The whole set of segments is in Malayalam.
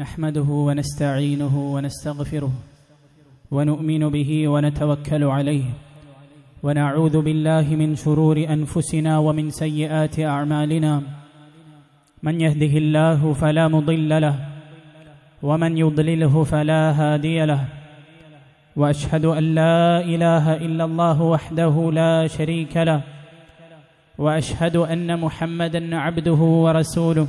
نحمده ونستعينه ونستغفره ونؤمن به ونتوكل عليه ونعوذ بالله من شرور أنفسنا ومن سيئات أعمالنا من يهده الله فلا مضل له ومن يضلله فلا هادي له وأشهد أن لا إله إلا الله وحده لا شريك له وأشهد أن محمدا عبده ورسوله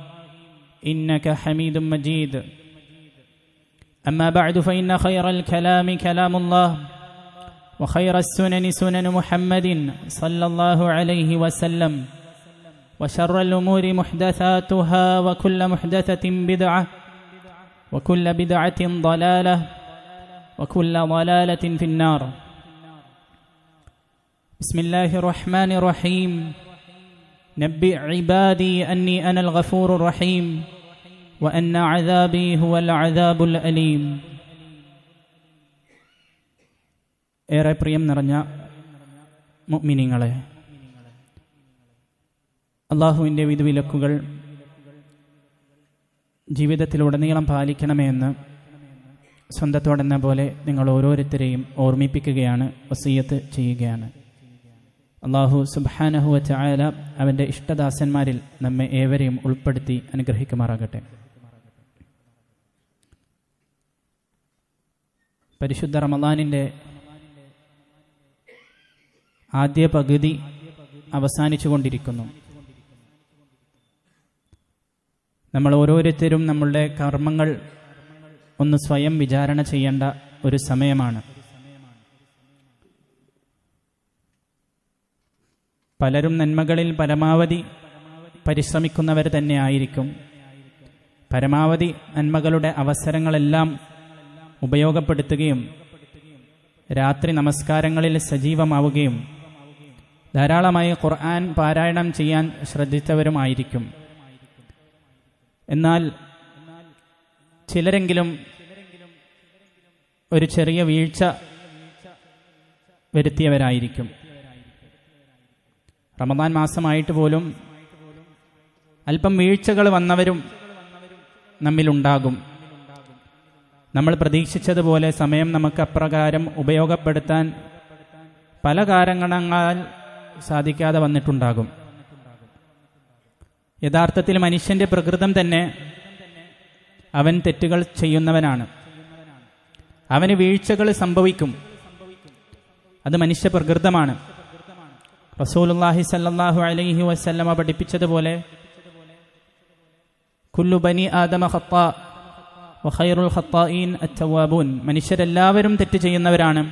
إنك حميد مجيد. أما بعد فإن خير الكلام كلام الله وخير السنن سنن محمد صلى الله عليه وسلم وشر الأمور محدثاتها وكل محدثة بدعة وكل بدعة ضلالة وكل ضلالة في النار. بسم الله الرحمن الرحيم. نبئ عبادي أني أنا الغفور الرحيم. وان عذابي هو العذاب الاليم ഏറെ പ്രിയം നിറഞ്ഞ മുഅ്മിനീങ്ങളെ അള്ളാഹുവിൻ്റെ വിധിവിലക്കുകൾ ജീവിതത്തിലുടനീളം പാലിക്കണമേ എന്ന് സ്വന്തത്തോടെന്ന പോലെ നിങ്ങൾ ഓരോരുത്തരെയും ഓർമ്മിപ്പിക്കുകയാണ് വസീയത്ത് ചെയ്യുകയാണ് അള്ളാഹു സുബാനഹുവ ചായാല അവൻ്റെ ഇഷ്ടദാസന്മാരിൽ നമ്മെ ഏവരെയും ഉൾപ്പെടുത്തി അനുഗ്രഹിക്കുമാറാകട്ടെ പരിശുദ്ധ റമദാനിന്റെ ആദ്യ പകുതി അവസാനിച്ചു കൊണ്ടിരിക്കുന്നു നമ്മൾ ഓരോരുത്തരും നമ്മളുടെ കർമ്മങ്ങൾ ഒന്ന് സ്വയം വിചാരണ ചെയ്യേണ്ട ഒരു സമയമാണ്. പലരും നന്മകളിൽ പരമാവധി പരിശ്രമിക്കുന്നവർ തന്നെ ആയിരിക്കും. പരമാവധി നന്മകളുടെ അവസരങ്ങളെല്ലാം ഉപയോഗപ്പെടുത്തുകയും രാത്രി നമസ്കാരങ്ങളിൽ സജീവമാവുകയും ധാരാളമായി ഖുർആൻ പാരായണം ചെയ്യാൻ ശ്രദ്ധിച്ചവരുമായിരിക്കും എന്നാൽ ചിലരെങ്കിലും ഒരു ചെറിയ വീഴ്ച വരുത്തിയവരായിരിക്കും. റമദാൻ മാസമായിട്ട് പോലും അല്പം വീഴ്ചകൾ വന്നവരും നമ്മിലുണ്ടാകും. നമ്മൾ പ്രതീക്ഷിച്ചതുപോലെ സമയം നമുക്ക് അപ്രകാരം ഉപയോഗപ്പെടുത്താൻ പല കാരണങ്ങളാൽ സാധിക്കാതെ വന്നിട്ടുണ്ടാകും. യഥാർത്ഥത്തിൽ മനുഷ്യന്റെ പ്രകൃതം തന്നെ അവൻ തെറ്റുകൾ ചെയ്യുന്നവനാണ്. അവന് വീഴ്ചകൾ സംഭവിക്കും. അത് മനുഷ്യ പ്രകൃതമാണ്. റസൂലുല്ലാഹി സല്ലാഹു അലൈഹി വസല്ലമ പഠിപ്പിച്ചതുപോലെ കുല്ലു ബനി ആദമ ഖത്ത വഖൈറുൽ അത്തവാബൂൻ മനുഷ്യരെല്ലാവരും തെറ്റ് ചെയ്യുന്നവരാണ്.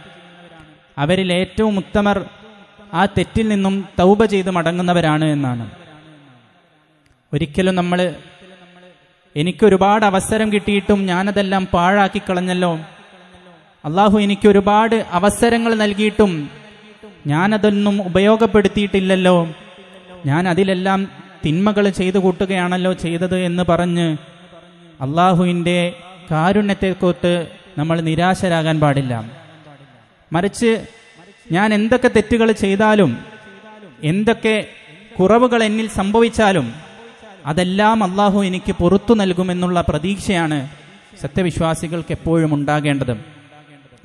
അവരിൽ ഏറ്റവും ഉത്തമർ ആ തെറ്റിൽ നിന്നും തൗബ ചെയ്ത് മടങ്ങുന്നവരാണ് എന്നാണ്. ഒരിക്കലും നമ്മൾ എനിക്കൊരുപാട് അവസരം കിട്ടിയിട്ടും ഞാനതെല്ലാം പാഴാക്കി കളഞ്ഞല്ലോ. അള്ളാഹു എനിക്ക് ഒരുപാട് അവസരങ്ങൾ നൽകിയിട്ടും ഞാനതൊന്നും ഉപയോഗപ്പെടുത്തിയിട്ടില്ലല്ലോ. ഞാൻ അതിലെല്ലാം തിന്മകൾ ചെയ്തു കൂട്ടുകയാണല്ലോ ചെയ്തത് എന്ന് പറഞ്ഞ് അള്ളാഹുവിന്റെ കാരുണ്യത്തെക്കൊത്ത് നമ്മൾ നിരാശരാകാൻ പാടില്ല. മറിച്ച് ഞാൻ എന്തൊക്കെ തെറ്റുകൾ ചെയ്താലും എന്തൊക്കെ കുറവുകൾ എന്നിൽ സംഭവിച്ചാലും അതെല്ലാം അള്ളാഹു എനിക്ക് പുറത്തു നൽകുമെന്നുള്ള പ്രതീക്ഷയാണ് സത്യവിശ്വാസികൾക്ക് എപ്പോഴും ഉണ്ടാകേണ്ടത്.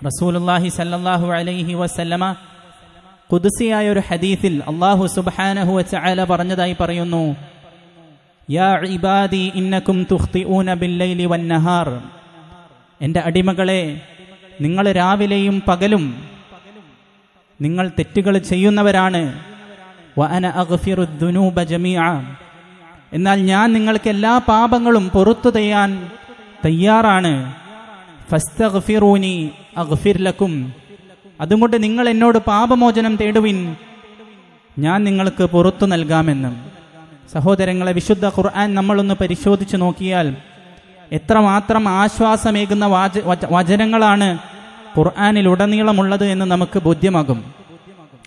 റസൂലുല്ലാഹി സല്ലാഹു അലൈഹി വസല്ലമ കുതിസിയായ ഒരു ഹദീസിൽ അള്ളാഹു സുബാനഹു ചായാല പറഞ്ഞതായി പറയുന്നു യാ ഇബാദി ഇന്നക്കും തുഖ്തിഊന ബില്ലൈലി വന്നഹാർ. എന്റെ അടിമകളെ നിങ്ങൾ രാവിലെയും പകലും നിങ്ങൾ തെറ്റുകൾ ചെയ്യുന്നവരാണ്. വഅന അഗ്ഫിറു ദുനൂബ ജമീഅ. എന്നാൽ ഞാൻ നിങ്ങൾക്ക് എല്ലാ പാപങ്ങളും പുറത്തു ചെയ്യാൻ തയ്യാറാണ്. ഫസ്തഗ്ഫിറൂനി അഗ്ഫിർ ലക്കും. അതുകൊണ്ട് നിങ്ങൾ എന്നോട് പാപമോചനം തേടുവിൻ. ഞാൻ നിങ്ങൾക്ക് പുറത്തു നൽകാമെന്ന്. സഹോദരങ്ങളെ വിശുദ്ധ ഖുർആൻ നമ്മളൊന്ന് പരിശോധിച്ചു നോക്കിയാൽ എത്രമാത്രം ആശ്വാസമേകുന്ന വാച വച- വചനങ്ങളാണ് ഖുർആാനിലുടനീളമുള്ളത് എന്ന് നമുക്ക് ബോധ്യമാകും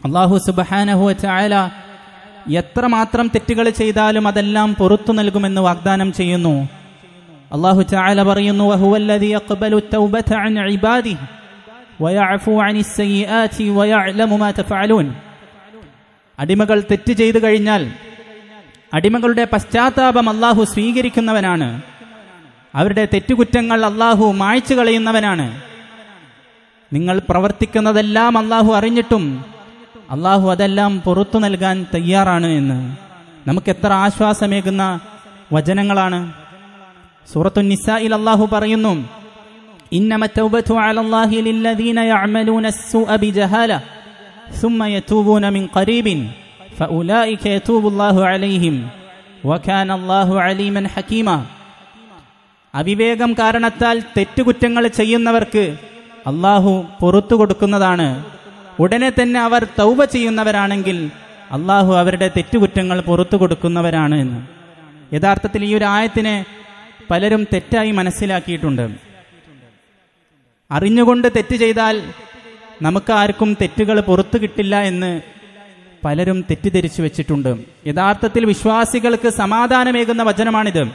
അള്ളാഹു സുബഹാനഹു ചായാല എത്രമാത്രം തെറ്റുകൾ ചെയ്താലും അതെല്ലാം പുറത്തു നൽകുമെന്ന് വാഗ്ദാനം ചെയ്യുന്നു അള്ളാഹു ചായാല പറയുന്നു. അടിമകൾ തെറ്റ് ചെയ്തു കഴിഞ്ഞാൽ അടിമകളുടെ പശ്ചാത്താപം അള്ളാഹു സ്വീകരിക്കുന്നവനാണ് അവരുടെ തെറ്റുകുറ്റങ്ങൾ അള്ളാഹു മായ്ച്ചു കളയുന്നവനാണ് നിങ്ങൾ പ്രവർത്തിക്കുന്നതെല്ലാം അള്ളാഹു അറിഞ്ഞിട്ടും അള്ളാഹു അതെല്ലാം പുറത്തു നൽകാൻ തയ്യാറാണ് എന്ന് നമുക്ക് എത്ര ആശ്വാസമേകുന്ന വചനങ്ങളാണ് സൂറത്തു നിസായിൽ അള്ളാഹു പറയുന്നു إنما التوبة على الله للذين يعملون السوء بجهالة ثم يتوبون من قريب فأولئك يتوب الله عليهم وكان الله عليما حكيما അവിവേകം കാരണത്താൽ തെറ്റുകുറ്റങ്ങൾ ചെയ്യുന്നവർക്ക് അള്ളാഹു പുറത്തു കൊടുക്കുന്നതാണ് ഉടനെ തന്നെ അവർ തൗബ ചെയ്യുന്നവരാണെങ്കിൽ അള്ളാഹു അവരുടെ തെറ്റുകുറ്റങ്ങൾ പുറത്തു കൊടുക്കുന്നവരാണ് എന്ന് യഥാർത്ഥത്തിൽ ഈ ഒരു ആയത്തിനെ പലരും തെറ്റായി മനസ്സിലാക്കിയിട്ടുണ്ട് അറിഞ്ഞുകൊണ്ട് തെറ്റ് ചെയ്താൽ നമുക്കാർക്കും തെറ്റുകൾ പുറത്തു കിട്ടില്ല എന്ന് പലരും തെറ്റിദ്ധരിച്ചു വെച്ചിട്ടുണ്ട്. യഥാർത്ഥത്തിൽ വിശ്വാസികൾക്ക് സമാധാനമേകുന്ന വചനമാണിത്.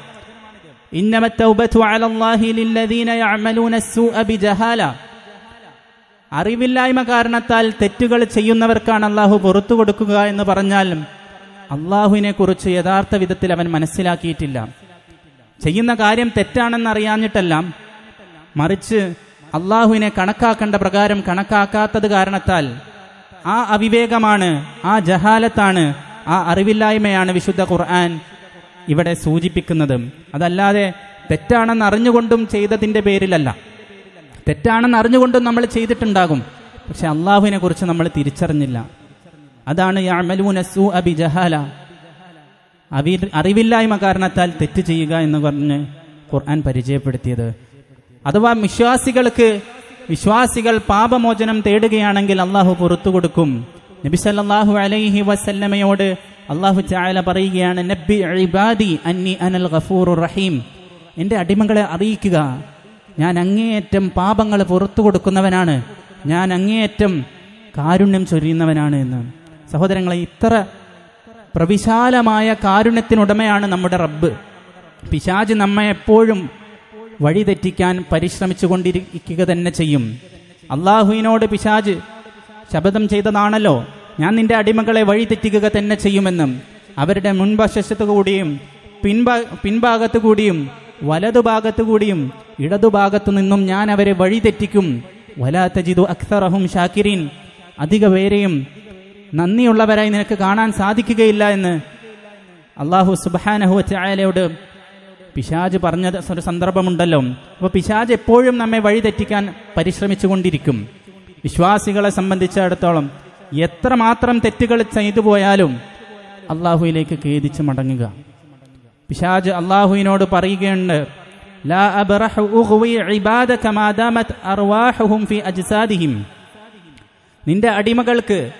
അറിവില്ലായ്മ കാരണത്താൽ തെറ്റുകൾ ചെയ്യുന്നവർക്കാണ് അള്ളാഹു പുറത്തു കൊടുക്കുക എന്ന് പറഞ്ഞാൽ അള്ളാഹുവിനെ കുറിച്ച് യഥാർത്ഥ വിധത്തിൽ അവൻ മനസ്സിലാക്കിയിട്ടില്ല. ചെയ്യുന്ന കാര്യം തെറ്റാണെന്ന് അറിയാഞ്ഞിട്ടല്ല മറിച്ച് അള്ളാഹുവിനെ കണക്കാക്കേണ്ട പ്രകാരം കണക്കാക്കാത്തത് കാരണത്താൽ ആ അവിവേകമാണ് ആ ജഹാലത്താണ് ആ അറിവില്ലായ്മയാണ് വിശുദ്ധ ഖുർആൻ ഇവിടെ സൂചിപ്പിക്കുന്നത്. അതല്ലാതെ തെറ്റാണെന്ന് അറിഞ്ഞുകൊണ്ടും ചെയ്തതിന്റെ പേരിലല്ല. തെറ്റാണെന്ന് അറിഞ്ഞുകൊണ്ടും നമ്മൾ ചെയ്തിട്ടുണ്ടാകും. പക്ഷെ അള്ളാഹുവിനെ കുറിച്ച് നമ്മൾ തിരിച്ചറിഞ്ഞില്ല. അതാണ് അവി അറിവില്ലായ്മ കാരണത്താൽ തെറ്റ് ചെയ്യുക എന്ന് പറഞ്ഞ് ഖുർആൻ പരിചയപ്പെടുത്തിയത്. അഥവാ വിശ്വാസികൾക്ക് വിശ്വാസികൾ പാപമോചനം തേടുകയാണെങ്കിൽ അള്ളാഹു പുറത്തു കൊടുക്കും. നബി സല്ലല്ലാഹു അലൈഹി വസല്ലമയോട് അള്ളാഹു ചായല പറയുകയാണ് നബി ഇബാദി അന്നി അനൽ ഗഫൂറുർ റഹീം. എന്റെ അടിമകളെ അറിയിക്കുക. ഞാൻ അങ്ങേയറ്റം പാപങ്ങൾ പുറത്തു കൊടുക്കുന്നവനാണ്. ഞാൻ അങ്ങേയറ്റം കാരുണ്യം ചൊരിയുന്നവനാണ് എന്ന്. സഹോദരങ്ങളെ ഇത്ര പ്രവിശാലമായ കാരുണ്യത്തിനുടമയാണ് നമ്മുടെ റബ്ബ്. പിശാജ് നമ്മെ എപ്പോഴും വഴിതെറ്റിക്കാൻ പരിശ്രമിച്ചു കൊണ്ടിരിക്കുക തന്നെ ചെയ്യും. അള്ളാഹുവിനോട് പിശാജ് ശപഥം ചെയ്തതാണല്ലോ. ഞാൻ നിന്റെ അടിമകളെ വഴിതെറ്റിക്കുക തന്നെ ചെയ്യുമെന്നും അവരുടെ മുൻവശത്തു കൂടിയും പിൻഭാ പിൻഭാഗത്തു കൂടിയും വലതുഭാഗത്തു കൂടിയും ഇടതുഭാഗത്തു നിന്നും ഞാൻ അവരെ വഴിതെറ്റിക്കും. വലാത്തജിദു അക്സറഹും ഷാക്കിരീൻ. അധിക പേരെയും നന്ദിയുള്ളവരായി നിനക്ക് കാണാൻ സാധിക്കുകയില്ല എന്ന് അള്ളാഹു സുബാനഹു ചായാലയോട് പിശാജ് പറഞ്ഞ ഒരു സന്ദർഭമുണ്ടല്ലോ. അപ്പോൾ പിശാജ് എപ്പോഴും നമ്മെ വഴിതെറ്റിക്കാൻ പരിശ്രമിച്ചു കൊണ്ടിരിക്കും വിശ്വാസികളെ സംബന്ധിച്ചിടത്തോളം എത്രമാത്രം തെറ്റുകൾ ചെയ്തു പോയാലും അള്ളാഹുവിലേക്ക് ഖേദിച്ച് മടങ്ങുക. പിശാജ് അള്ളാഹുവിനോട് പറയുകയുണ്ട് ലാ നിന്റെ അടിമകൾക്ക്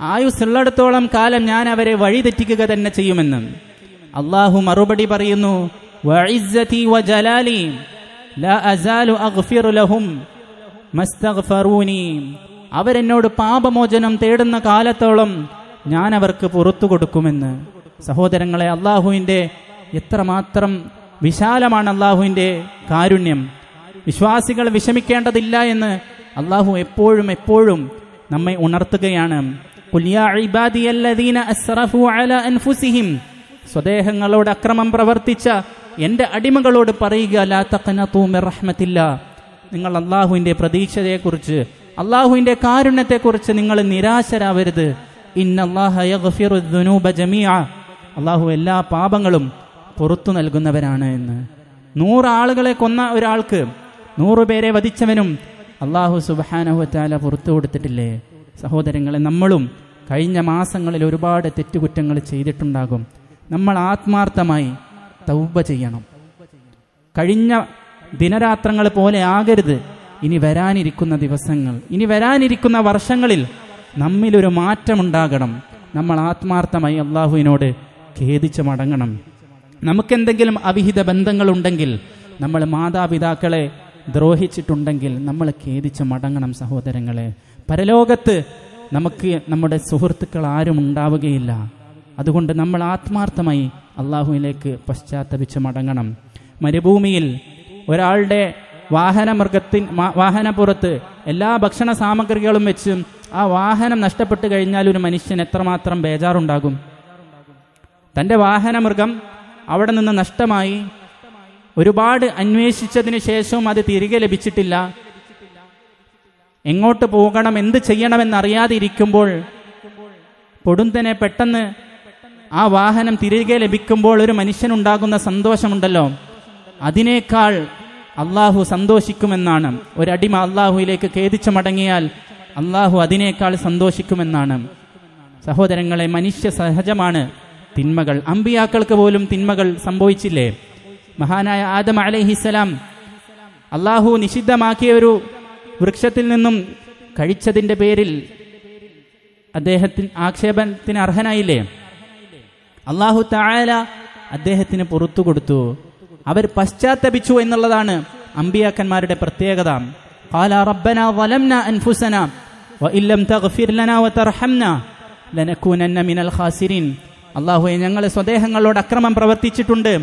ആയുസ്സുള്ളിടത്തോളം കാലം ഞാൻ അവരെ വഴിതെറ്റിക്കുക തന്നെ ചെയ്യുമെന്ന്. അള്ളാഹു മറുപടി പറയുന്നു വഇസ്സതി വജലാലി ലാ أغفر അഗ്ഫിറു ما استغفروني. അവരെന്നോട് പാപമോചനം തേടുന്ന കാലത്തോളം ഞാൻ അവർക്ക് പുറത്തു കൊടുക്കുമെന്ന്. സഹോദരങ്ങളെ അള്ളാഹുവിന്റെ എത്രമാത്രം വിശാലമാണ് അള്ളാഹുവിന്റെ കാരുണ്യം. വിശ്വാസികൾ വിഷമിക്കേണ്ടതില്ല എന്ന് അള്ളാഹു എപ്പോഴും എപ്പോഴും നമ്മെ ഉണർത്തുകയാണ്. "ഖുൽ യാ ഇബാദിയല്ലദീന അസ്റഫു അലാ അൻഫുസിഹിം. സ്വദേഹങ്ങളോട് അക്രമം പ്രവർത്തിച്ച എന്റെ അടിമകളോട് പറയുക ലാ റഹ്മത്തില്ലാ. നിങ്ങൾ അള്ളാഹുവിന്റെ പ്രതീക്ഷതയെക്കുറിച്ച് അള്ളാഹുവിന്റെ കാരുണ്യത്തെക്കുറിച്ച് നിങ്ങൾ നിരാശരാവരുത്. ഇന്നല്ലാഹ ജമീഅ. അള്ളാഹു എല്ലാ പാപങ്ങളും പുറത്തു നൽകുന്നവരാണ് എന്ന്. നൂറ് ആളുകളെ കൊന്ന ഒരാൾക്ക് നൂറുപേരെ വധിച്ചവനും അള്ളാഹു സുബാനഹുത്താല പുറത്തു കൊടുത്തിട്ടില്ലേ? സഹോദരങ്ങളെ നമ്മളും കഴിഞ്ഞ മാസങ്ങളിൽ ഒരുപാട് തെറ്റുകുറ്റങ്ങൾ ചെയ്തിട്ടുണ്ടാകും. നമ്മൾ ആത്മാർത്ഥമായി തൗബ ചെയ്യണം. കഴിഞ്ഞ ദിനരാത്രങ്ങൾ പോലെ ആകരുത്. ഇനി വരാനിരിക്കുന്ന ദിവസങ്ങൾ ഇനി വരാനിരിക്കുന്ന വർഷങ്ങളിൽ നമ്മിലൊരു മാറ്റമുണ്ടാകണം. നമ്മൾ ആത്മാർത്ഥമായി അള്ളാഹുവിനോട് ഖേദിച്ച് മടങ്ങണം. നമുക്കെന്തെങ്കിലും അവിഹിത ബന്ധങ്ങളുണ്ടെങ്കിൽ നമ്മൾ മാതാപിതാക്കളെ ദ്രോഹിച്ചിട്ടുണ്ടെങ്കിൽ നമ്മൾ ഖേദിച്ച് മടങ്ങണം സഹോദരങ്ങളെ. പരലോകത്ത് നമുക്ക് നമ്മുടെ സുഹൃത്തുക്കൾ ആരും ഉണ്ടാവുകയില്ല. അതുകൊണ്ട് നമ്മൾ ആത്മാർത്ഥമായി അള്ളാഹുവിലേക്ക് പശ്ചാത്തപിച്ച് മടങ്ങണം. മരുഭൂമിയിൽ ഒരാളുടെ വാഹനമൃഗത്തിൻ വാഹനപ്പുറത്ത് എല്ലാ ഭക്ഷണ സാമഗ്രികളും വെച്ച് ആ വാഹനം നഷ്ടപ്പെട്ടു കഴിഞ്ഞാൽ ഒരു മനുഷ്യൻ എത്രമാത്രം ബേജാറുണ്ടാകും? തന്റെ വാഹനമൃഗം അവിടെ നിന്ന് നഷ്ടമായി. ഒരുപാട് അന്വേഷിച്ചതിന് ശേഷവും അത് തിരികെ ലഭിച്ചിട്ടില്ല. എങ്ങോട്ട് പോകണം എന്ത് ചെയ്യണമെന്നറിയാതിരിക്കുമ്പോൾ പൊടുന്തനെ പെട്ടെന്ന് ആ വാഹനം തിരികെ ലഭിക്കുമ്പോൾ ഒരു മനുഷ്യനുണ്ടാകുന്ന സന്തോഷമുണ്ടല്ലോ. അതിനേക്കാൾ അള്ളാഹു സന്തോഷിക്കുമെന്നാണ്. ഒരടിമ അള്ളാഹുവിലേക്ക് ഖേദിച്ചു മടങ്ങിയാൽ അള്ളാഹു അതിനേക്കാൾ സന്തോഷിക്കുമെന്നാണ്. സഹോദരങ്ങളെ മനുഷ്യ സഹജമാണ് തിന്മകൾ. അമ്പിയാക്കൾക്ക് പോലും തിന്മകൾ സംഭവിച്ചില്ലേ? മഹാനായ ആദം അലഹിസലാം അള്ളാഹു നിഷിദ്ധമാക്കിയ ഒരു വൃക്ഷത്തിൽ നിന്നും കഴിച്ചതിന്റെ പേരിൽ അദ്ദേഹത്തിന് ആക്ഷേപത്തിന് അർഹനായില്ലേ? അള്ളാഹു തായാല അദ്ദേഹത്തിന് പുറത്തു കൊടുത്തു അവർ പശ്ചാത്തപിച്ചു എന്നുള്ളതാണ് അമ്പിയാക്കന്മാരുടെ പ്രത്യേകത قال ربنا ظلمنا أنفسنا وإن لم تغفر لنا وترحمنا لنكونن من الخاسرين അള്ളാഹുവെ ഞങ്ങൾ സ്വദേഹങ്ങളോട് അക്രമം പ്രവർത്തിച്ചിട്ടുണ്ട്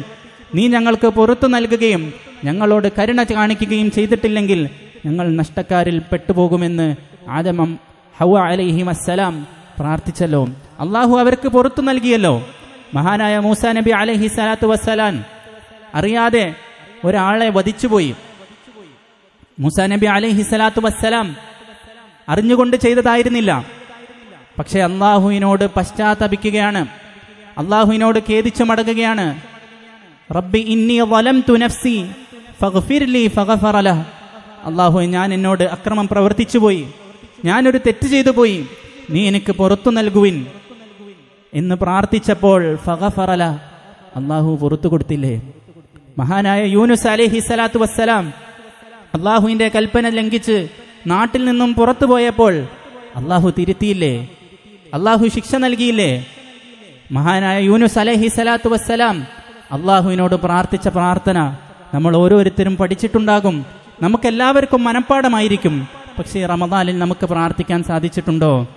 നീ ഞങ്ങൾക്ക് പുറത്തു നൽകുകയും ഞങ്ങളോട് കരുണ കാണിക്കുകയും ചെയ്തിട്ടില്ലെങ്കിൽ ഞങ്ങൾ നഷ്ടക്കാരിൽ പെട്ടുപോകുമെന്ന് ആദമം ഹൗവ അലൈഹി വസ്സലാം പ്രാർത്ഥിച്ചല്ലോ അള്ളാഹു അവർക്ക് പുറത്തു നൽകിയല്ലോ മഹാനായ മൂസ നബി അലഹി സലാത്തു വസ്സലാൻ അറിയാതെ ഒരാളെ വധിച്ചുപോയി. മൂസ നബി അലഹി സലാത്തു വസ്സലാം അറിഞ്ഞുകൊണ്ട് ചെയ്തതായിരുന്നില്ല. പക്ഷെ അള്ളാഹുവിനോട് പശ്ചാത്തപിക്കുകയാണ്. അള്ളാഹുവിനോട് ഖേദിച്ചു മടങ്ങുകയാണ്. റബ്ബി ഇന്നി വലം തുനഫ്സി ഫഗ്ഫിർ ലി ഫഗഫറ ലഹ്. അള്ളാഹു ഞാൻ എന്നോട് അക്രമം പ്രവർത്തിച്ചുപോയി. ഞാനൊരു തെറ്റ് ചെയ്തു പോയി നീ എനിക്ക് പുറത്തു നൽകുവിൻ. എന്ന് പ്രാർത്ഥിച്ചപ്പോൾ ഫഗഫറല അള്ളാഹു പുറത്തു കൊടുത്തില്ലേ? മഹാനായ യൂനുസ് അലിഹി സ്വലാത്തു വസ്സലാം അള്ളാഹുവിന്റെ കൽപ്പന ലംഘിച്ച് നാട്ടിൽ നിന്നും പുറത്തു പോയപ്പോൾ അള്ളാഹു തിരുത്തിയില്ലേ? അള്ളാഹു ശിക്ഷ നൽകിയില്ലേ? മഹാനായ യൂനുസ് അലഹി സ്വലാത്തു വസ്സലാം അള്ളാഹുവിനോട് പ്രാർത്ഥിച്ച പ്രാർത്ഥന നമ്മൾ ഓരോരുത്തരും പഠിച്ചിട്ടുണ്ടാകും. നമുക്കെല്ലാവർക്കും മനഃപ്പാടമായിരിക്കും. പക്ഷേ റമദാനിൽ നമുക്ക് പ്രാർത്ഥിക്കാൻ സാധിച്ചിട്ടുണ്ടോ?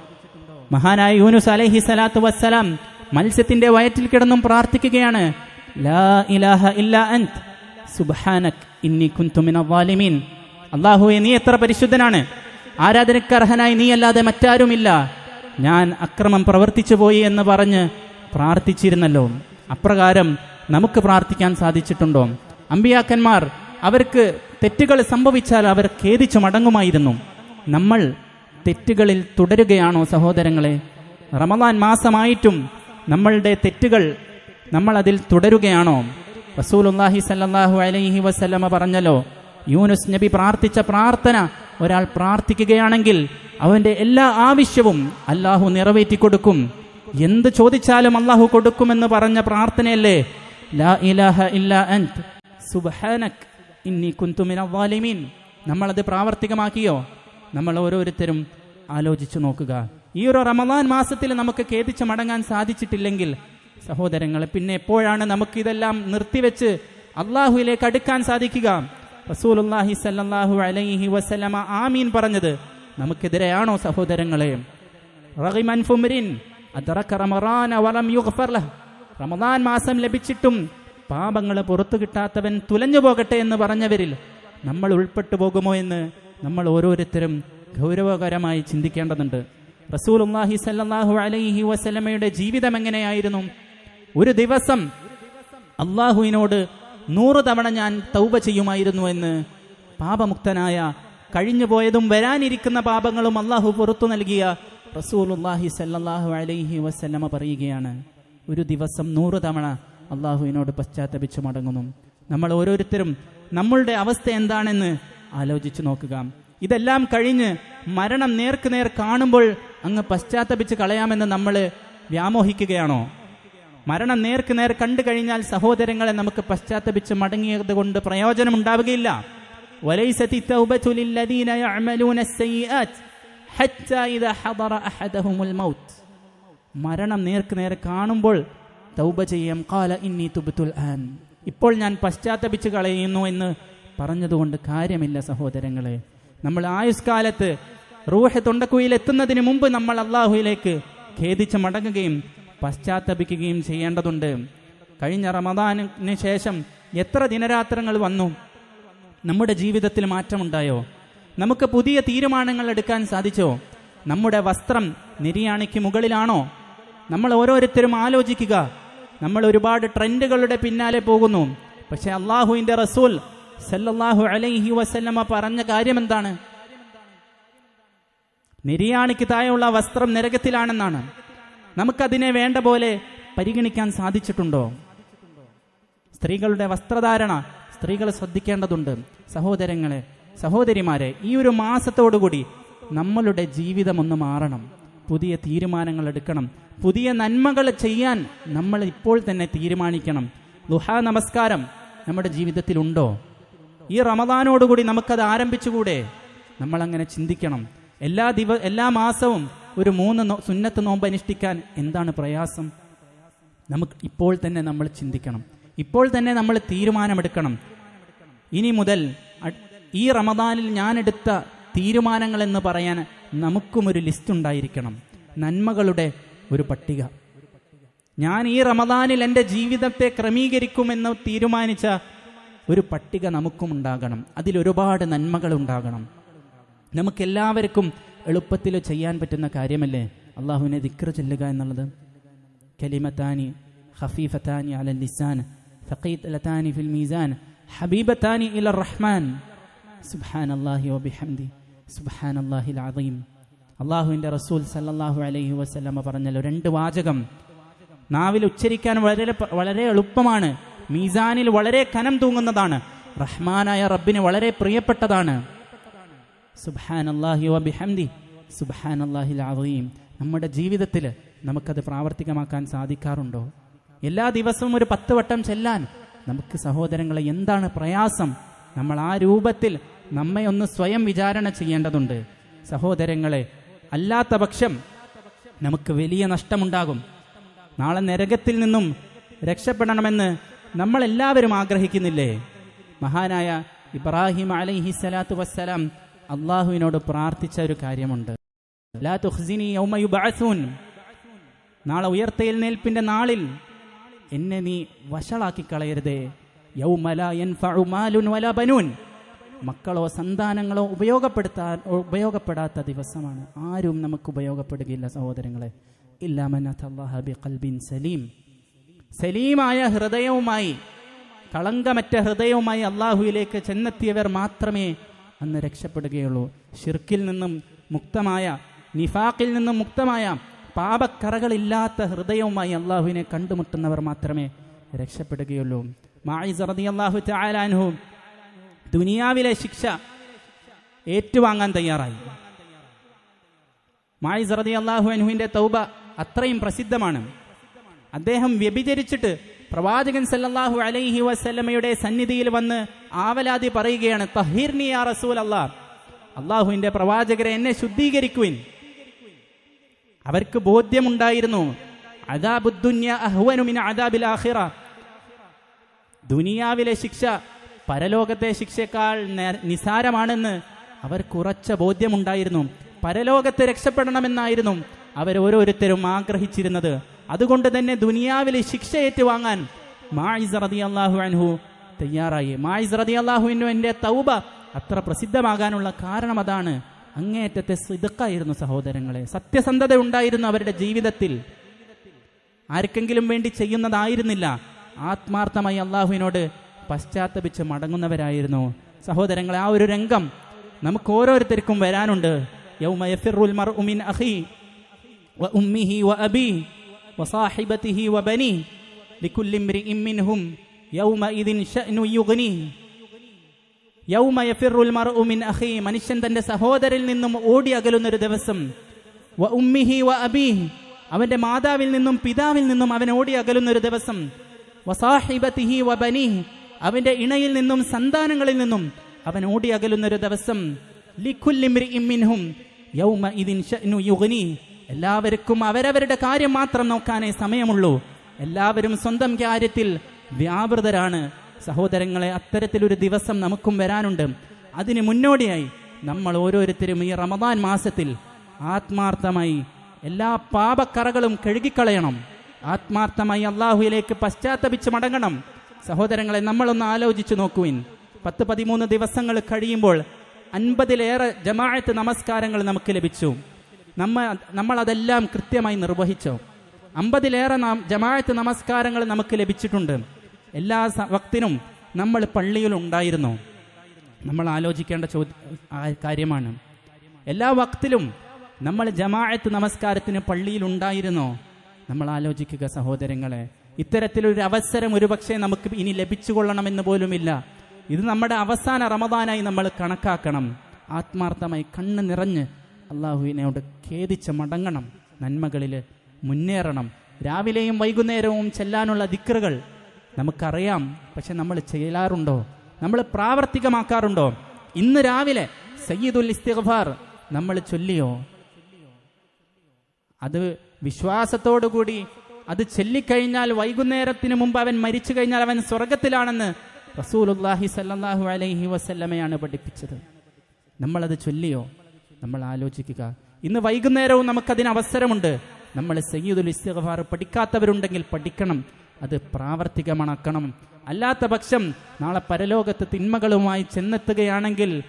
മഹാനായ യൂനുസ് അലൈഹി സ്വലാത്തു വസ്സലാം മത്സ്യത്തിന്റെ വയറ്റിൽ കിടന്നും പ്രാർത്ഥിക്കുകയാണ് ലാ ഇലാഹ ഇല്ല അന്ത് ഇന്നി ളാലിമീൻ അല്ലാഹുവേ നീ എത്ര പരിശുദ്ധനാണ്? ആരാധനക്കർഹനായി നീ അല്ലാതെ മറ്റാരുമില്ല. ഞാൻ അക്രമം പ്രവർത്തിച്ചു പോയി എന്ന് പറഞ്ഞ് പ്രാർത്ഥിച്ചിരുന്നല്ലോ. അപ്രകാരം നമുക്ക് പ്രാർത്ഥിക്കാൻ സാധിച്ചിട്ടുണ്ടോ? അമ്പിയാക്കന്മാർ അവർക്ക് തെറ്റുകൾ സംഭവിച്ചാൽ അവർ ഖേദിച്ചു മടങ്ങുമായിരുന്നു. നമ്മൾ തെറ്റുകളിൽ തുടരുകയാണോ സഹോദരങ്ങളെ? റമദാൻ മാസമായിട്ടും നമ്മളുടെ തെറ്റുകൾ നമ്മൾ അതിൽ തുടരുകയാണോ? റസൂലുല്ലാഹി സല്ലാഹു അലൈഹി വസല്ലമ പറഞ്ഞല്ലോ യൂനുസ് നബി പ്രാർത്ഥിച്ച പ്രാർത്ഥന ഒരാൾ പ്രാർത്ഥിക്കുകയാണെങ്കിൽ അവന്റെ എല്ലാ ആവശ്യവും അല്ലാഹു നിറവേറ്റി കൊടുക്കും എന്ത് ചോദിച്ചാലും അല്ലാഹു കൊടുക്കുമെന്ന് പറഞ്ഞ പ്രാർത്ഥനയല്ലേ? ലാ ഇലാഹ ഇല്ല അൻത്. ഇന്നി നമ്മളത് പ്രാവർത്തികമാക്കിയോ? നമ്മൾ ഓരോരുത്തരും ആലോചിച്ചു നോക്കുക. ഈ ഒരു റമദാൻ മാസത്തിൽ നമുക്ക് ഖേദിച്ച് മടങ്ങാൻ സാധിച്ചിട്ടില്ലെങ്കിൽ സഹോദരങ്ങളെ പിന്നെ എപ്പോഴാണ് നമുക്ക് ഇതെല്ലാം നിർത്തിവെച്ച് അള്ളാഹുവിലേക്ക് അടുക്കാൻ സാധിക്കുക? റസൂലുല്ലാഹി സല്ലല്ലാഹു അലൈഹി വസല്ലമ ആമീൻ പറഞ്ഞത് നമുക്കെതിരെയാണോ സഹോദരങ്ങളെ? റമദാൻ മാസം ലഭിച്ചിട്ടും പാപങ്ങൾ പുറത്തു കിട്ടാത്തവൻ തുലഞ്ഞു പോകട്ടെ എന്ന് പറഞ്ഞവരിൽ നമ്മൾ ഉൾപ്പെട്ടു പോകുമോ എന്ന് നമ്മൾ ഓരോരുത്തരും ഗൗരവകരമായി ചിന്തിക്കേണ്ടതുണ്ട്. റസൂലുള്ളാഹി സല്ലല്ലാഹു അലൈഹി വസല്ലമയുടെ ജീവിതം എങ്ങനെയായിരുന്നു? ഒരു ദിവസം അള്ളാഹുവിനോട് നൂറ് തവണ ഞാൻ തൗബ ചെയ്യുമായിരുന്നു എന്ന് പാപമുക്തനായ കഴിഞ്ഞുപോയതും വരാനിരിക്കുന്ന പാപങ്ങളും അള്ളാഹു പുറത്തു നൽകിയ റസൂലുള്ളാഹി സല്ലല്ലാഹു അലൈഹി വസല്ലമ പറയുകയാണ്. ഒരു ദിവസം നൂറ് തവണ അള്ളാഹുവിനോട് പശ്ചാത്തപിച്ചു മടങ്ങുന്നു. നമ്മൾ ഓരോരുത്തരും നമ്മളുടെ അവസ്ഥ എന്താണെന്ന് ആലോചിച്ചു നോക്കുക. ഇതെല്ലാം കഴിഞ്ഞ് മരണം നേർക്കുനേർ കാണുമ്പോൾ അങ്ങ് പശ്ചാത്തപിച്ച് കളയാമെന്ന് നമ്മൾ വ്യാമോഹിക്കുകയാണോ? മരണം നേർക്കുനേർ കണ്ടു കഴിഞ്ഞാൽ സഹോദരങ്ങളെ നമുക്ക് പശ്ചാത്തപിച്ച് മടങ്ങിയത് കൊണ്ട് പ്രയോജനം ഉണ്ടാവുകയില്ല മരണം നേർക്കുനേർ നേരെ കാണുമ്പോൾ തൗബ ചെയ്യാം. ഇന്നി ഇപ്പോൾ ഞാൻ പശ്ചാത്തപിച്ച് കളയുന്നു എന്ന് പറഞ്ഞതുകൊണ്ട് കാര്യമില്ല സഹോദരങ്ങളെ. നമ്മൾ ആയുഷ്കാലത്ത് റൂഹ് തൊണ്ടക്കുയിൽ എത്തുന്നതിന് മുമ്പ് നമ്മൾ അള്ളാഹുയിലേക്ക് ഖേദിച്ച് മടങ്ങുകയും പശ്ചാത്തപിക്കുകയും ചെയ്യേണ്ടതുണ്ട്. കഴിഞ്ഞ റമദാനിന് ശേഷം എത്ര ദിനരാത്രങ്ങൾ വന്നു? നമ്മുടെ ജീവിതത്തിൽ മാറ്റമുണ്ടായോ? നമുക്ക് പുതിയ തീരുമാനങ്ങൾ എടുക്കാൻ സാധിച്ചോ? നമ്മുടെ വസ്ത്രം നിര്യാണിക്ക് മുകളിലാണോ? നമ്മൾ ഓരോരുത്തരും ആലോചിക്കുക. നമ്മൾ ഒരുപാട് ട്രെൻഡുകളുടെ പിന്നാലെ പോകുന്നു. പക്ഷെ അള്ളാഹുവിന്റെ റസൂൽ സല്ലല്ലാഹു അലൈഹി വസല്ലമ പറഞ്ഞ കാര്യം എന്താണ് നിര്യാണിക്ക് താഴെയുള്ള വസ്ത്രം നരകത്തിലാണെന്നാണ്. നമുക്കതിനെ വേണ്ട പോലെ പരിഗണിക്കാൻ സാധിച്ചിട്ടുണ്ടോ? സ്ത്രീകളുടെ വസ്ത്രധാരണ സ്ത്രീകൾ ശ്രദ്ധിക്കേണ്ടതുണ്ട്. സഹോദരങ്ങളെ സഹോദരിമാരെ ഈ ഒരു മാസത്തോടുകൂടി നമ്മളുടെ ജീവിതം ഒന്ന് മാറണം. പുതിയ തീരുമാനങ്ങൾ എടുക്കണം. പുതിയ നന്മകൾ ചെയ്യാൻ നമ്മൾ ഇപ്പോൾ തന്നെ തീരുമാനിക്കണം. ദുഹാ നമസ്കാരം നമ്മുടെ ജീവിതത്തിലുണ്ടോ? ഈ റമദാനോടുകൂടി നമുക്കത് ആരംഭിച്ചുകൂടെ? നമ്മൾ അങ്ങനെ ചിന്തിക്കണം. എല്ലാ ദിവ എല്ലാ മാസവും ഒരു മൂന്ന് സുന്നത്ത് നോമ്പ് അനുഷ്ഠിക്കാൻ എന്താണ് പ്രയാസം? നമുക്ക് ഇപ്പോൾ തന്നെ നമ്മൾ ചിന്തിക്കണം. ഇപ്പോൾ തന്നെ നമ്മൾ തീരുമാനമെടുക്കണം. ഇനി മുതൽ ഈ റമദാനിൽ ഞാൻ എടുത്ത തീരുമാനങ്ങൾ എന്ന് പറയാൻ നമുക്കും ഒരു ലിസ്റ്റ് ഉണ്ടായിരിക്കണം നന്മകളുടെ ഒരു പട്ടിക. ഞാൻ ഈ റമദാനിൽ എന്റെ ജീവിതത്തെ ക്രമീകരിക്കുമെന്ന് തീരുമാനിച്ച ഒരു പട്ടിക നമുക്കും ഉണ്ടാകണം. അതിലൊരുപാട് നന്മകൾ ഉണ്ടാകണം. നമുക്കെല്ലാവർക്കും എളുപ്പത്തിൽ ചെയ്യാൻ പറ്റുന്ന കാര്യമല്ലേ? അള്ളാഹുവിനെ ദിക്ർ ചൊല്ലുക എന്നുള്ളത്. കലിമത്താനി ഹഫീഫത്താനി അല ലിസാൻ ഫക്കീത്തലത്താനി ഫിൽ മീസാൻ ഹബീബത്താനി ഇല റഹ്മാൻ. സുബാൻ അള്ളാഹി ഒബിഹംദി സുബാൻ അള്ളാഹി അദീം. അള്ളാഹുവിന്റെ റസൂൽ സല്ലാഹു അലൈഹി വസ്ലമ്മ പറഞ്ഞല്ലോ രണ്ട് വാചകം നാവിൽ ഉച്ചരിക്കാൻ വളരെ വളരെ എളുപ്പമാണ്. മീസാനിൽ വളരെ കനം തൂങ്ങുന്നതാണ്. റഹ്മാനായ റബ്ബിന് വളരെ പ്രിയപ്പെട്ടതാണ്. സുബ്ഹാനല്ലാഹി വബിഹംദി സുബ്ഹാനല്ലാഹിൽ അസീം. നമ്മുടെ ജീവിതത്തിൽ നമുക്കത് പ്രാവർത്തികമാക്കാൻ സാധിക്കാറുണ്ടോ? എല്ലാ ദിവസവും ഒരു പത്ത് വട്ടം ചെല്ലാൻ നമുക്ക് സഹോദരങ്ങളെ എന്താണ് പ്രയാസം? നമ്മൾ ആ രൂപത്തിൽ നമ്മെ ഒന്ന് സ്വയം വിചാരണ ചെയ്യേണ്ടതുണ്ട്. സഹോദരങ്ങളെ അല്ലാത്ത പക്ഷം നമുക്ക് വലിയ നഷ്ടമുണ്ടാകും. നാളെ നരകത്തിൽ നിന്നും രക്ഷപ്പെടണമെന്ന് നമ്മൾ എല്ലാവരും ആഗ്രഹിക്കുന്നില്ലേ? മഹാനായ ഇബ്രാഹിം അലൈഹി സ്വലാത്തു വസ്സലാം അള്ളാഹുവിനോട് പ്രാർത്ഥിച്ച ഒരു കാര്യമുണ്ട്. ലാ ഉയർത്തയിൽ നാളെ ഉയർത്തെഴുന്നേൽപ്പിന്റെ നാളിൽ എന്നെ നീ വഷളാക്കി കളയരുതേ ബനൂൻ. മക്കളോ സന്താനങ്ങളോ ഉപയോഗപ്പെടുത്താൻ ഉപയോഗപ്പെടാത്ത ദിവസമാണ്. ആരും നമുക്ക് ഉപയോഗപ്പെടുകയില്ല സഹോദരങ്ങളെ. ഇല്ലാമൻ അള്ളാഹബി കൽബിൻ സലീം. സലീമായ ഹൃദയവുമായി കളങ്കമറ്റ ഹൃദയവുമായി അള്ളാഹുവിലേക്ക് ചെന്നെത്തിയവർ മാത്രമേ അന്ന് രക്ഷപ്പെടുകയുള്ളൂ. ഷിർക്കിൽ നിന്നും മുക്തമായ നിഫാഖിൽ നിന്നും മുക്തമായ പാപക്കറകളില്ലാത്ത ഹൃദയവുമായി അള്ളാഹുവിനെ കണ്ടുമുട്ടുന്നവർ മാത്രമേ രക്ഷപ്പെടുകയുള്ളൂ. മായിസ് റളിയല്ലാഹു തആല അൻഹു ദുനിയാവിലെ ശിക്ഷ ഏറ്റുവാങ്ങാൻ തയ്യാറായി. മായിസ് അള്ളാഹു അൻഹുവിന്റെ തൗബ അത്രയും പ്രസിദ്ധമാണ്. അദ്ദേഹം വ്യഭിചരിച്ചിട്ട് പ്രവാചകൻ സല്ലാഹു അലൈഹി വസല്ലമയുടെ സന്നിധിയിൽ വന്ന് ആവലാതി പറയുകയാണ് തഹീർനി റസൂൽ അല്ലാ അള്ളാഹുവിന്റെ പ്രവാചകരെ എന്നെ ശുദ്ധീകരിക്കുവിൻ. അവർക്ക് ബോധ്യമുണ്ടായിരുന്നു അദാബിൽ ദുനിയാവിലെ ശിക്ഷ പരലോകത്തെ ശിക്ഷയേക്കാൾ നിസാരമാണെന്ന് അവർക്ക് ഉറച്ച ബോധ്യമുണ്ടായിരുന്നു. പരലോകത്ത് രക്ഷപ്പെടണമെന്നായിരുന്നു അവർ ഓരോരുത്തരും ആഗ്രഹിച്ചിരുന്നത്. അതുകൊണ്ട് തന്നെ ദുനിയാവിലെ ശിക്ഷ ഏറ്റുവാങ്ങാൻ മായിസ് റതി അള്ളാഹു അൻഹു തയ്യാറായി. മായിസ് റതി അള്ളാഹുവിനു എന്റെ തൗബ അത്ര പ്രസിദ്ധമാകാനുള്ള കാരണം അതാണ് അങ്ങേയറ്റത്തെ സിദക്കായിരുന്നു സഹോദരങ്ങളെ. സത്യസന്ധത ഉണ്ടായിരുന്നു അവരുടെ ജീവിതത്തിൽ. ആർക്കെങ്കിലും വേണ്ടി ചെയ്യുന്നതായിരുന്നില്ല. ആത്മാർത്ഥമായി അള്ളാഹുവിനോട് പശ്ചാത്തപിച്ച് മടങ്ങുന്നവരായിരുന്നു. സഹോദരങ്ങളെ ആ ഒരു രംഗം നമുക്ക് ഓരോരുത്തർക്കും വരാനുണ്ട്. യൗമ യഫിറുൽ മർഉ മിൻ അഖി വ ഉമ്മിഹി വ അബി വസാഹിബതിഹി وبنيه لكل امرئ منهم يومئذ شأن يغنيه. يوم يفر المرء من അഖി മനുഷ്യൻ തന്റെ സഹോദരിൽ നിന്നും ഓടി അകലുന്ന ഒരു ദിവസം. വ ഉമ്മിഹി അവന്റെ മാതാവിൽ നിന്നും പിതാവിൽ നിന്നും അവൻ ഓടി അകലുന്ന ഒരു ദിവസം. വസാഹിബത്തിഹി വ അവന്റെ ഇണയിൽ നിന്നും സന്താനങ്ങളിൽ നിന്നും അവൻ ഓടി അകലുന്ന ഒരു ദിവസം മിൻഹും യൗമ ഇതിൻ ഷഅ്നു യുഗ്നി എല്ലാവർക്കും അവരവരുടെ കാര്യം മാത്രം നോക്കാനേ സമയമുള്ളൂ. എല്ലാവരും സ്വന്തം കാര്യത്തിൽ വ്യാപൃതരാണ്. സഹോദരങ്ങളെ അത്തരത്തിലൊരു ദിവസം നമുക്കും വരാനുണ്ട്. അതിന് മുന്നോടിയായി നമ്മൾ ഓരോരുത്തരും ഈ റമദാൻ മാസത്തിൽ ആത്മാർത്ഥമായി എല്ലാ പാപക്കറകളും കഴുകിക്കളയണം. ആത്മാർത്ഥമായി അള്ളാഹുയിലേക്ക് പശ്ചാത്തപിച്ച് മടങ്ങണം. സഹോദരങ്ങളെ നമ്മളൊന്ന് ആലോചിച്ചു നോക്കുവിൻ. പത്ത് പതിമൂന്ന് ദിവസങ്ങൾ കഴിയുമ്പോൾ അൻപതിലേറെ ജമാഅത്ത് നമസ്കാരങ്ങൾ നമുക്ക് ലഭിച്ചു. നമ്മ നമ്മൾ അതെല്ലാം കൃത്യമായി നിർവഹിച്ചു? അമ്പതിലേറെ നാം ജമാഅത്ത് നമസ്കാരങ്ങൾ നമുക്ക് ലഭിച്ചിട്ടുണ്ട്. എല്ലാ വക്തിനും നമ്മൾ പള്ളിയിൽ ഉണ്ടായിരുന്നു. നമ്മൾ ആലോചിക്കേണ്ട ചോദ്യ കാര്യമാണ്. എല്ലാ വക്തിലും നമ്മൾ ജമാഅത്ത് നമസ്കാരത്തിന് പള്ളിയിൽ ഉണ്ടായിരുന്നോ? നമ്മൾ ആലോചിക്കുക സഹോദരങ്ങളെ ഇത്തരത്തിലൊരു അവസരം ഒരുപക്ഷെ നമുക്ക് ഇനി ലഭിച്ചുകൊള്ളണമെന്ന് പോലുമില്ല. ഇത് നമ്മുടെ അവസാന റമദാനായി നമ്മൾ കണക്കാക്കണം. ആത്മാർത്ഥമായി കണ്ണ് നിറഞ്ഞ് അള്ളാഹുവിനോട് ഖേദിച്ച് മടങ്ങണം നന്മകളിൽ മുന്നേറണം. രാവിലെയും വൈകുന്നേരവും ചെല്ലാനുള്ള ദിക്റുകൾ നമുക്കറിയാം പക്ഷെ നമ്മൾ ചെയ്യാറുണ്ടോ? നമ്മൾ പ്രാവർത്തികമാക്കാറുണ്ടോ? ഇന്ന് രാവിലെ സയ്യിദുൽ ഇസ്തിഗ്ഫാർ നമ്മൾ ചൊല്ലിയോ? അത് വിശ്വാസത്തോടുകൂടി അത് ചൊല്ലിക്കഴിഞ്ഞാൽ വൈകുന്നേരത്തിന് മുമ്പ് അവൻ മരിച്ചു കഴിഞ്ഞാൽ അവൻ സ്വർഗത്തിലാണെന്ന് റസൂലുല്ലാഹി സല്ലല്ലാഹു അലൈഹി വസല്ലമയാണ് പഠിപ്പിച്ചത്. നമ്മളത് ചൊല്ലിയോ? നമ്മൾ ആലോചിക്കുക. ഇന്ന് വൈകുന്നേരവും നമുക്കതിന് അവസരമുണ്ട്. നമ്മൾ സയ്യിദുൽ ഇസ്തിഗ്ഫാർ പഠിക്കാത്തവരുണ്ടെങ്കിൽ പഠിക്കണം. അത് പ്രാവർത്തികമാക്കണം. അല്ലാത്ത പക്ഷം നാളെ പരലോകത്ത് തിന്മകളുമായി ചെന്നെത്തുകയാണെങ്കിൽ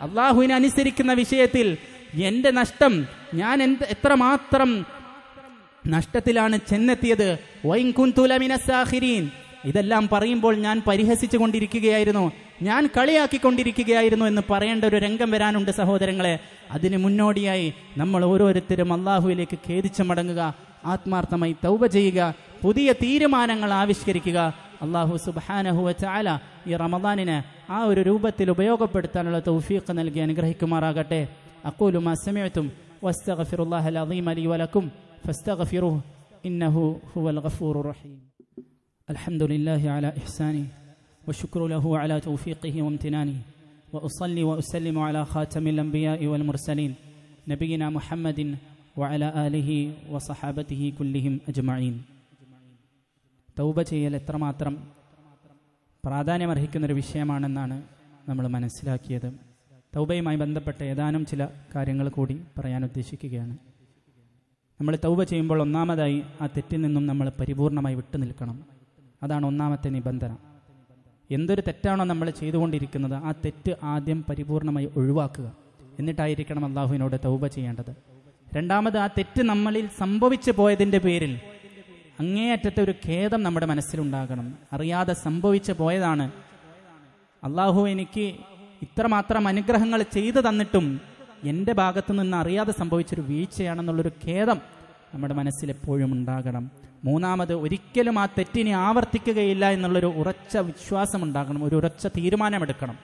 അള്ളാഹുവിനെ അനുസരിക്കുന്ന വിഷയത്തിൽ എന്റെ നഷ്ടം ഞാൻ എന്ത് എത്രമാത്രം നഷ്ടത്തിലാണ് ചെന്നെത്തിയത്. ഇതെല്ലാം പറയുമ്പോൾ ഞാൻ പരിഹസിച്ചു കൊണ്ടിരിക്കുകയായിരുന്നു. ഞാൻ കളിയാക്കിക്കൊണ്ടിരിക്കുകയായിരുന്നു എന്ന് പറയേണ്ട ഒരു രംഗം വരാനുണ്ട് സഹോദരങ്ങളെ. അതിന് മുന്നോടിയായി നമ്മൾ ഓരോരുത്തരും അള്ളാഹുവിലേക്ക് ഖേദിച്ചു മടങ്ങുക ആത്മാർത്ഥമായി തൗബ ചെയ്യുക പുതിയ തീരുമാനങ്ങൾ ആവിഷ്കരിക്കുക. അള്ളാഹു സുബാനഹു ചാല ഈ റമദാനിന് ആ ഒരു രൂപത്തിൽ ഉപയോഗപ്പെടുത്താനുള്ള തൗഫീഖ് നൽകി അനുഗ്രഹിക്കുമാറാകട്ടെ. അക്കൂലുമാ സമയത്തും വസ്തഖഫിറുല്ലാഹലീം അലി വലക്കും ഫസ്തഗഫിറു ഇന്നഹു ഹുവൽ ഗഫൂർ റഹീം. الحمد لله على إحسانه والشكر له على توفيقه وامتنانه وأصلي وأسلم على خاتم الأنبياء والمرسلين نبينا محمد وعلى آله وصحابته كلهم أجمعين തൗബ ചെയ്യൽ എത്രമാത്രം പ്രാധാന്യമർഹിക്കുന്നൊരു വിഷയമാണെന്നാണ് നമ്മൾ മനസ്സിലാക്കിയത് തൗബയുമായി ബന്ധപ്പെട്ട ഏതാനും ചില കാര്യങ്ങൾ കൂടി പറയാൻ ഉദ്ദേശിക്കുകയാണ് നമ്മൾ തൗബ ചെയ്യുമ്പോൾ ഒന്നാമതായി ആ തെറ്റിൽ നിന്നും നമ്മൾ പരിപൂർണമായി വിട്ടു നിൽക്കണം അതാണ് ഒന്നാമത്തെ നിബന്ധന. എന്തൊരു തെറ്റാണോ നമ്മൾ ചെയ്തുകൊണ്ടിരിക്കുന്നത് ആ തെറ്റ് ആദ്യം പരിപൂർണമായി ഒഴിവാക്കുക. എന്നിട്ടായിരിക്കണം അള്ളാഹുവിനോട് തൗബ ചെയ്യേണ്ടത്. രണ്ടാമത് ആ തെറ്റ് നമ്മളിൽ സംഭവിച്ചു പോയതിന്റെ പേരിൽ അങ്ങേയറ്റത്തെ ഒരു ഖേദം നമ്മുടെ മനസ്സിലുണ്ടാകണം. അറിയാതെ സംഭവിച്ചു പോയതാണ്. അള്ളാഹു എനിക്ക് ഇത്രമാത്രം അനുഗ്രഹങ്ങൾ ചെയ്തു തന്നിട്ടും എന്റെ ഭാഗത്തു നിന്ന് അറിയാതെ സംഭവിച്ചൊരു വീഴ്ചയാണെന്നുള്ളൊരു ഖേദം നമ്മുടെ മനസ്സിൽ എപ്പോഴും ഉണ്ടാകണം. മൂന്നാമത് ഒരിക്കലും ആ തെറ്റിനെ ആവർത്തിക്കുകയില്ല എന്നുള്ളൊരു ഉറച്ച വിശ്വാസം ഉണ്ടാകണം ഒരു ഉറച്ച തീരുമാനമെടുക്കണം.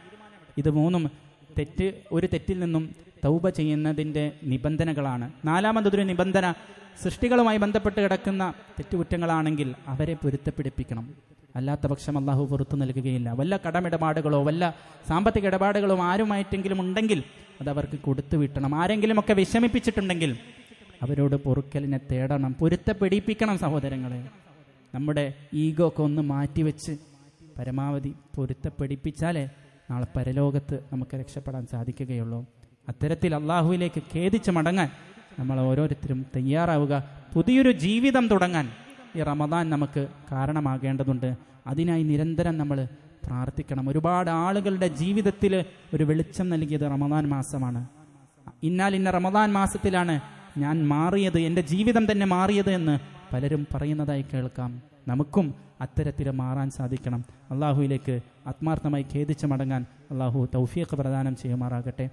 ഇത് മൂന്നും തെറ്റ് ഒരു തെറ്റിൽ നിന്നും തൗബ ചെയ്യുന്നതിന്റെ നിബന്ധനകളാണ്. നാലാമതൊരു നിബന്ധന സൃഷ്ടികളുമായി ബന്ധപ്പെട്ട് കിടക്കുന്ന തെറ്റുകുറ്റങ്ങളാണെങ്കിൽ അവരെ പൊരുത്തപ്പിടിപ്പിക്കണം. അല്ലാത്ത പക്ഷം അള്ളാഹു പുറത്തു നൽകുകയില്ല. വല്ല കടമിടപാടുകളോ വല്ല സാമ്പത്തിക ഇടപാടുകളോ ആരുമായിട്ടെങ്കിലും ഉണ്ടെങ്കിൽ അത് അവർക്ക് കൊടുത്തു വിട്ടണം. ആരെങ്കിലുമൊക്കെ വിഷമിപ്പിച്ചിട്ടുണ്ടെങ്കിൽ അവരോട് പൊറുക്കലിനെ തേടണം പൊരുത്തപ്പെടിപ്പിക്കണം സഹോദരങ്ങളെ. നമ്മുടെ ഈഗോ ഒക്കെ ഒന്ന് മാറ്റിവെച്ച് പരമാവധി പൊരുത്തപ്പെടിപ്പിച്ചാലേ നാളെ പരലോകത്ത് നമുക്ക് രക്ഷപ്പെടാൻ സാധിക്കുകയുള്ളൂ. അത്തരത്തിൽ അള്ളാഹുവിലേക്ക് ഖേദിച്ച് മടങ്ങാൻ നമ്മൾ ഓരോരുത്തരും തയ്യാറാവുക. പുതിയൊരു ജീവിതം തുടങ്ങാൻ ഈ റമദാൻ നമുക്ക് കാരണമാകേണ്ടതുണ്ട്. അതിനായി നിരന്തരം നമ്മൾ പ്രാർത്ഥിക്കണം. ഒരുപാട് ആളുകളുടെ ജീവിതത്തിൽ ഒരു വെളിച്ചം നൽകിയത് റമദാൻ മാസമാണ്. ഇന്നാൽ ഇന്ന റമദാൻ മാസത്തിലാണ് ഞാൻ മാറിയത് എന്റെ ജീവിതം തന്നെ മാറിയത് എന്ന് പലരും പറയുന്നതായി കേൾക്കാം. നമുക്കും അത്തരത്തിൽ മാറാൻ സാധിക്കണം. അള്ളാഹുവിലേക്ക് ആത്മാർത്ഥമായി ഖേദിച്ച് മടങ്ങാൻ അള്ളാഹു തൗഫീഖ് പ്രദാനം ചെയ്യുമാറാകട്ടെ.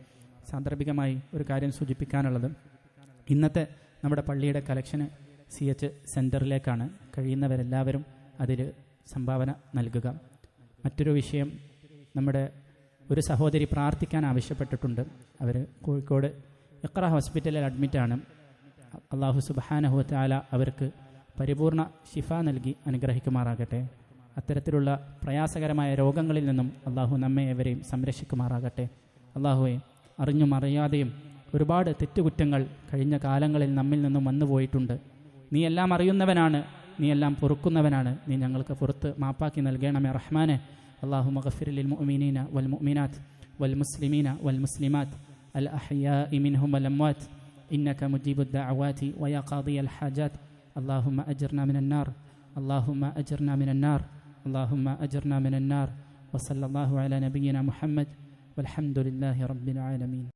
സാന്ദർഭികമായി ഒരു കാര്യം സൂചിപ്പിക്കാനുള്ളത്. ഇന്നത്തെ നമ്മുടെ പള്ളിയുടെ കലക്ഷന് സി എച്ച് സെന്ററിലേക്കാണ് കഴിയുന്നവരെല്ലാവരും അതിൽ സംഭാവന നൽകുക. മറ്റൊരു വിഷയം നമ്മുടെ ഒരു സഹോദരി പ്രാർത്ഥിക്കാൻ ആവശ്യപ്പെട്ടിട്ടുണ്ട്. അവർ കോഴിക്കോട് ഇക്ര ഹോസ്പിറ്റലിൽ അഡ്മിറ്റാണ്. അള്ളാഹു സുബാനഹു താല അവർക്ക് പരിപൂർണ ശിഫ നൽകി അനുഗ്രഹിക്കുമാറാകട്ടെ. അത്തരത്തിലുള്ള പ്രയാസകരമായ രോഗങ്ങളിൽ നിന്നും അള്ളാഹു നമ്മെ എവരെയും സംരക്ഷിക്കുമാറാകട്ടെ. അള്ളാഹുവെ അറിഞ്ഞും അറിയാതെയും ഒരുപാട് തെറ്റുകുറ്റങ്ങൾ കഴിഞ്ഞ കാലങ്ങളിൽ നമ്മിൽ നിന്നും വന്നുപോയിട്ടുണ്ട് നീ എല്ലാം അറിയുന്നവനാണ് നീ എല്ലാം പൊറുക്കുന്നവനാണ്. നീ ഞങ്ങൾക്ക് പുറത്ത് മാപ്പാക്കി നൽകണമേ റഹ്മാനെ. അള്ളാഹു മഗഫിറിൽ മുഅ്മിനീന വൽ മുഅ്മിനാത്ത് വൽ മുസ്ലിമീന വൽ മുസ്ലിമാത്ത്. الأحياء منهم الأموات إنك مجيب الدعوات ويا قاضي الحاجات. اللهم أجرنا من النار. اللهم أجرنا من النار. اللهم أجرنا من النار. وصلى الله على نبينا محمد. والحمد لله رب العالمين.